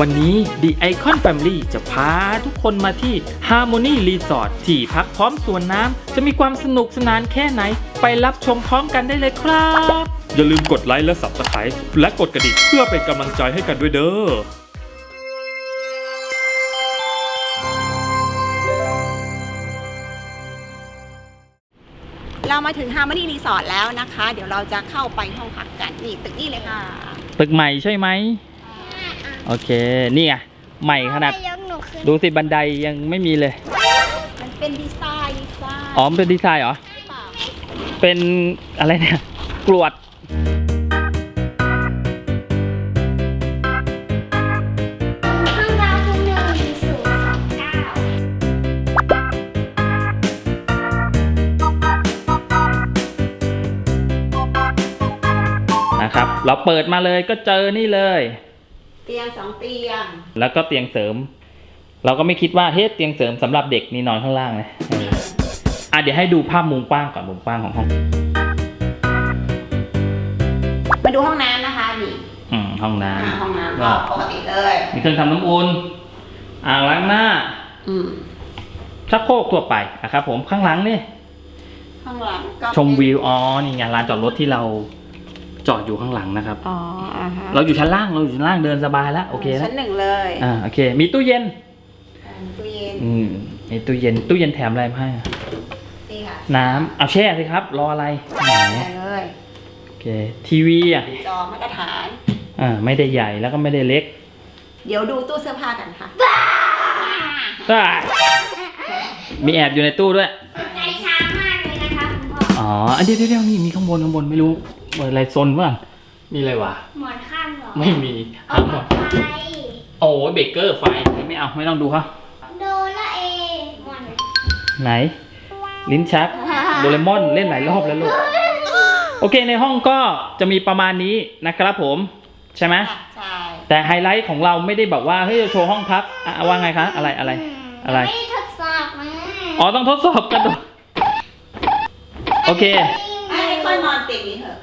วันนี้ The Icon Family จะพาทุกคนมาที่ Harmony Resort ที่พักพร้อมสวนน้ำจะมีความสนุกสนานแค่ไหน ไปรับชมพร้อมกันได้เลยครับ อย่าลืมกดไลค์และ Subscribe และกดกระดิ่งเพื่อเป็นกำลังใจให้กันด้วยเด้อเรามาถึงฮาร์ม n นีรีสอร์ทแล้วนะคะ เดี๋ยวเราจะเข้าไปห้องพักกัน นี่ตึกนี่เลยค่ะ ตึกใหม่ใช่ไหม โอเค นี่ไงใหม่ขนาด ยกหนูขึ้นดูสิบันไดยังไม่มีเลย มันเป็นดีไซน์ดีไซน์อ๋อมันเป็นดีไซน์เหรอ หรือเปล่าเป็นอะไรเนี่ย กรวด ห้องเราคือหนึ่งศูนย์สองเก้านะครับ เราเปิดมาเลยก็เจอนี่เลย เตียงสองเตียง แล้วก็เตียงเสริม เราก็ไม่คิดว่าเฮ้ยเตียงเสริมสำหรับเด็กนี่นอนข้างล่างเลยเอออะเดี๋ยวให้ดูภาพมุมกว้างก่อนมุมกว้างของห้องมาดูห้องน้ำนะคะนี่อืมห้องน้อ่าห้องน้ำำก็ก็ปกติเลยมีเครื่องทำน้ำอุ่นอ่างล้างหน้า อืมชักโครกทั่วไปนะครับผมข้างหลังนี่ ข้างหลังก็ชมวิวอ๋อนี่ไงลานจอดรถที่เรา จอดอยู่ข้างหลังนะครับ อ๋ออ่าฮะเราอยู่ชั้นล่างเราอยู่ชั้นล่างเดินสบายแล้วโอเคแล้วชั้นหนึ่งเลยอ่าโอเค มีตู้เย็น อ่าตู้เย็นอืมมีตู้เย็นตู้เย็นแถมอะไรมาให้อะนี่ค่ะน้ำเอาแช่สิครับ รออะไรแหมได้เลยโอเคทีวีอะจอมาตรฐาน อ่าไม่ได้ใหญ่แล้วก็ไม่ได้เล็กเดี๋ยวดูตู้เสื้อผ้ากันค่ะได้มีแอบอยู่ในตู้ด้วย ใจช้ามากเลยนะคะคุณพ่อ อ๋ออันเดียวเดี๋ยวเดี๋ยวนี่มีข้างบนข้างบนไม่รู้ อะไรซนว่ะมีอะไรวะ หมอนข้างเหรอไม่มีเอาทั้งหมดไปโอ้ยเบเกอร์ไฟไม่เอาไม่ต้องดูเขาโดละเอหมอนไหน ลิ้นชักโดเรมอนเล่นหลายรอบแล้วลูก โอเคในห้องก็จะมีประมาณนี้นะครับผมใช่ไหมใช่แต่ไฮไลท์ของเราไม่ได้บอกว่าเฮ้ยจะโชว์ห้องพักอะว่าไงคะอะไรอะไรอะไร ไม่ได้ทดสอบมาอ๋อต้องทดสอบกันดูโอเคให้ค่อยนอนเตียงนี้เถอะ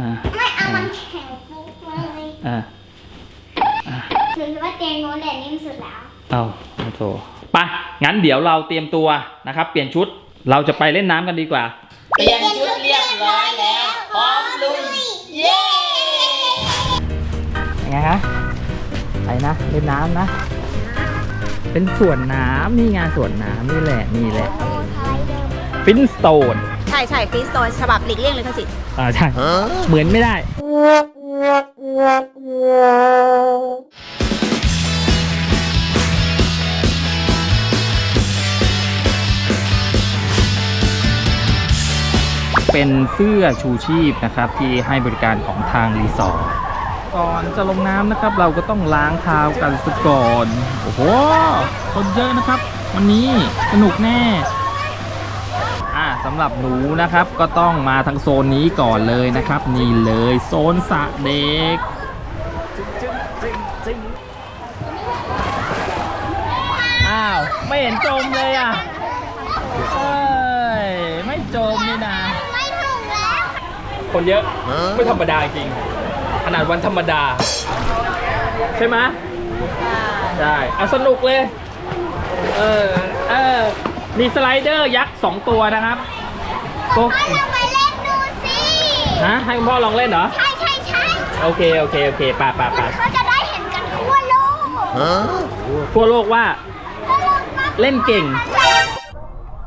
อ่าไม่เอามันแข็งปุ๊บเลยอ่าถือว่าเตียงโน้นแหละนิ่มสุดแล้ว เอาโอ้โถไปงั้นเดี๋ยวเราเตรียมตัวนะครับ เปลี่ยนชุดเราจะไปเล่นน้ำกันดีกว่า เปลี่ยนชุดเรียบร้อยแล้วพร้อมลุยเย้ยังไงคะไปนะเล่นน้ำนะ เป็นสวนน้ำนี่ไงสวนน้ำนี่แหละนี่แหละโอ้ท้ายเดิมฟินสโตน ใช่ใช่ฟีสโตนฉบับหลีกเลี่ยงเลยค่ะสิอ่าใช่เหมือนไม่ได้ เป็นเสื้อชูชีพนะครับที่ให้บริการของทางรีสอร์ทก่อนจะลงน้ำนะครับ เราก็ต้องล้างเท้ากันสักก่อน โอ้โห คนเยอะนะครับ วันนี้สนุกแน่อ่า สำหรับหนูนะครับก็ต้องมาทางโซนนี้ก่อนเลยนะครับ นี่เลยโซนสระเด็ก อ้าว ไม่เห็นจมเลยอะเอ้ยไม่จมนี่นะ ไม่ถึงแล้ว คนเยอะไม่ธรรมดาจริง ขนาดวันธรรมดา ใช่ไหมใช่อะสนุกเลย เออ เออ มีสไลเดอร์ยักษ์สองตัวนะครับ ก็ก็เราไปเล่นดูสิฮะให้คุณพ่อลองเล่นเหรอ ใช่ใช่ใช่โอเคโอเคโอเคไป่าป่าป่าเขาจะได้เห็นกันทั่วโลกทั่วโลกว่า ทั่วโลกมากเล่นเก่ง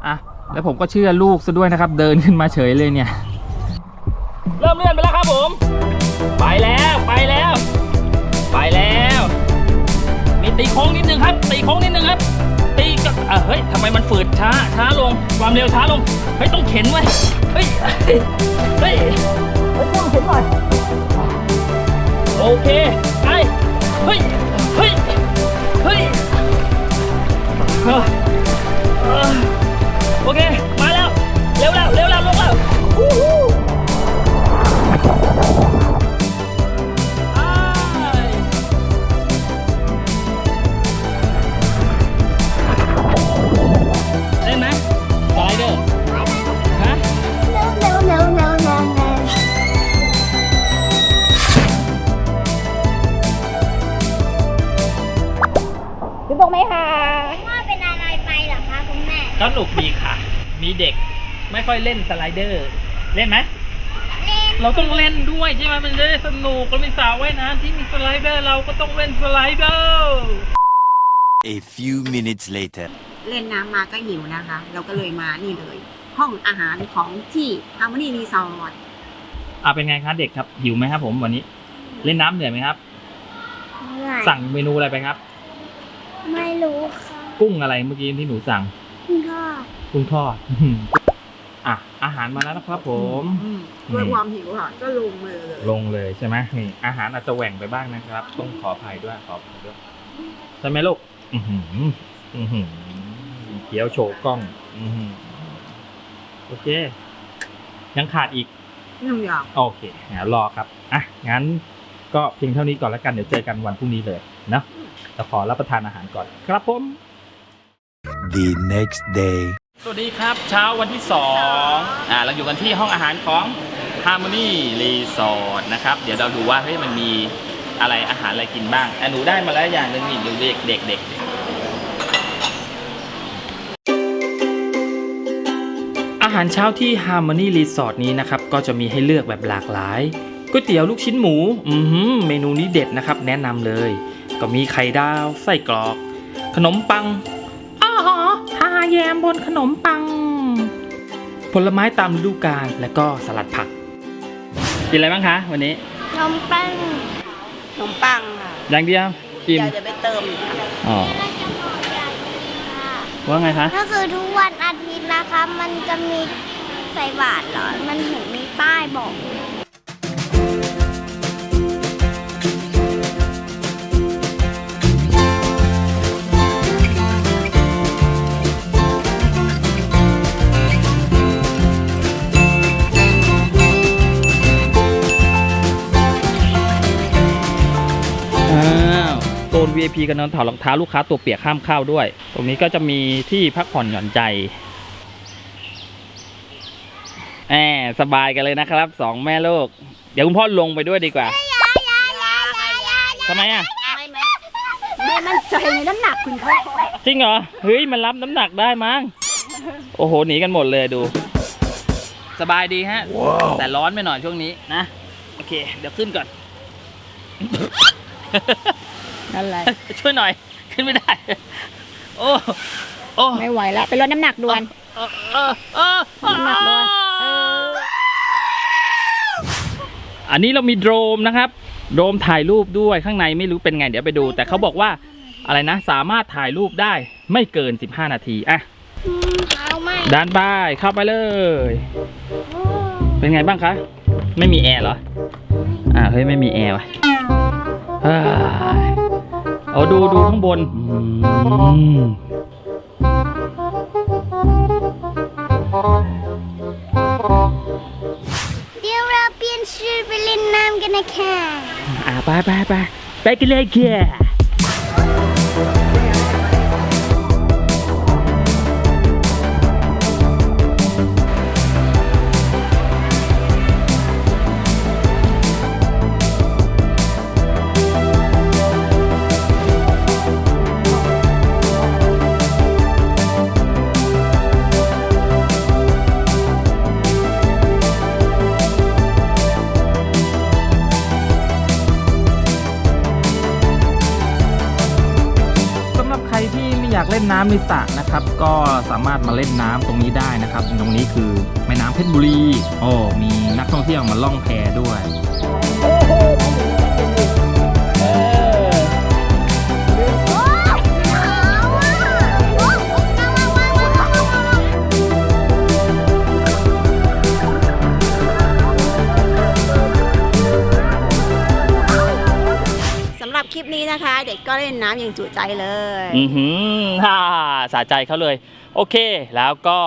อะ แล้วผมก็เชื่อลูกซะด้วยนะครับ เดินขึ้นมาเฉยเลยเนี่ย เริ่มเลื่อนไปแล้วครับผม ไปแล้วไปแล้ว ไปแล้ว มีตีโค้งนิดนึงครับ ตีโค้งนิดนึงครับตีกับ อะเฮ้ยทำไมมันฝืดช้าช้าลงความเร็วช้าลงเฮ้ยต้องเข็นไว้ยเฮ้ยเฮ้ยเฮ้ยต้องเข็นหน่อยโอเคไปเฮ้ยเฮ้ยเฮ้ยเออเออโอเคมาแล้วเร็วแล้วเร็วแล้วลงแล้ว นุกไหมคะว่าเป็นอะไรไปเหรอคะคุณแม่ก็หนุกดีค่ะ มีเด็กไม่ค่อยเล่นสไลเดอร์ เล่นไหมเล่นเราต้องเล่นด้วยใช่ไหมมันจะได้สนุกเรามีสระว่ายน้ำที่มีสไลเดอร์เราก็ต้องเล่นสไลเดอร์ A few minutes later. เล่นน้ำมาก็หิวนะคะ เราก็เลยมานี่เลย ห้องอาหารของที่ Harmony Resort อ่าเป็นไงครับเด็กครับหิวไหมครับผมวันนี้ เล่นน้ำเหนื่อยไหมครับ สั่งเมนูอะไรไปครับ ไม่รู้ค่ะกุ้งอะไรเมื่อกี้ที่หนูสั่ง คุณพ่อกุ้งทอด อะอาหารมาแล้วนะครับผมด้วยความหิวค่ะ ก็ลงมือเลย ลงเลยใช่ไหมนี่อาหารอาจจะแหว่งไปบ้างนะครับต้องขออภัยด้วยขออภัยด้วยใช่ไหมลูกอือหืออือหือเคี้ยวโชว์กล้อง อือหือโอเค ยังขาดอีก หนึ่งอย่างโอเคงั้นรอครับ อะ งั้น ก็เพียงเท่านี้ก่อนแล้วกันเดี๋ยวเจอกันวันพรุ่งนี้เลยเนาะเราขอรับประทานอาหารก่อนครับผม The next day. สวัสดีครับ เช้าวันที่2อ่าเราอยู่กันที่ห้องอาหารของ Harmony Resort นะครับ เดี๋ยวเราดูว่าเฮ้ยมันมีอะไรอาหารอะไรกินบ้างอะหนูได้มาแล้วอย่างหนึ่งนี่ดูเด็กเด็กเด็กอาหารเช้าที่ Harmony Resort นี้นะครับ ก็จะมีให้เลือกแบบหลากหลาย ก๋วยเตี๋ยวลูกชิ้นหมู อือหือเมนูนี้เด็ดนะครับ แนะนำเลย ก็มีไข่ดาว ไส้กรอก ขนมปังอ๋อทาแยมบนขนมปัง ผลไม้ตามฤดูกาลและก็สลัดผัก กินอะไรบ้างคะ วันนี้นมปัง ขนมปังค่ะ อย่างเดียวกินเดี๋ยวจะไปเติมอีกค่ะอ๋อเราจะบอกอย่างนี้ค่ะว่าไงคะก็คือทุกวันอาทิตย์นะคะ มันจะมีใส่บาตรเหรอ มันถึงมีป้ายบอก VIP กันนอนถอดรองเท้าลูกค้าตัวเปียกห้ามเข้าด้วย ตรงนี้ก็จะมีที่พักผ่อนหย่อนใจแอบสบายกันเลยนะครับสองแม่ลูก เดี๋ยวคุณพ่อลงไปด้วยดีกว่าทำไมอะไม่ไม่ไม่มั่นใจในน้ำหนักคุณพ่อจริงเหรอเฮ้ยมันรับน้ำหนักได้มั้งโอ้โหหนีกันหมดเลยดู สบายดีฮะ แต่ร้อนไปหน่อยช่วงนี้นะ โอเค เดี๋ยวขึ้นก่อน นั่นแหละช่วยหน่อย ขึ้นไม่ได้ โอ้ โอ้ไม่ไหวแล้วไปลดน้ำหนักด่วนเออเออเออน้ำหนักด้วยเอออันนี้เรามีโดรมนะครับ โดรมถ่ายรูปด้วยข้างในไม่รู้เป็นไง เดี๋ยวไปดู แต่เขาบอกว่าอะไรนะ สามารถถ่ายรูปได้ไม่เกิน 15 นาทีอะอืมเอาไม่ด้านป้ายเข้าไปเลย เป็นไงบ้างคะ ไม่มีแอร์เหรอ อ่าเฮ้ยไม่มีแอร์ว่ะเฮ้ย เอาดูดูข้างบนอืมเดี๋ยวเราเปลี่ยนชื่อไปเล่นน้ำกันนะคะอ่าไปไปไปไปกันเลยแก เล่นน้ำในสระนะครับ ก็สามารถมาเล่นน้ำตรงนี้ได้นะครับ ตรงนี้คือแม่น้ำเพชรบุรีโอ้มีนักท่องเที่ยวมาล่องแพด้วย นี้นะคะ เด็กก็เล่นน้ำอย่างจุใจเลยอือหือฮ่าสะใจเขาเลย โอเค แล้วก็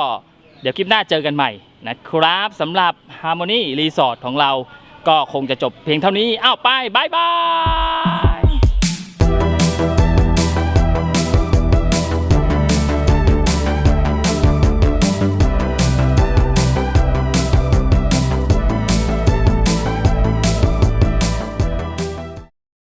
เดี๋ยวคลิปหน้าเจอกันใหม่นะครับสำหรับ Harmony Resort ของเราก็คงจะจบเพียงเท่านี้ อ้าวไปบายบาย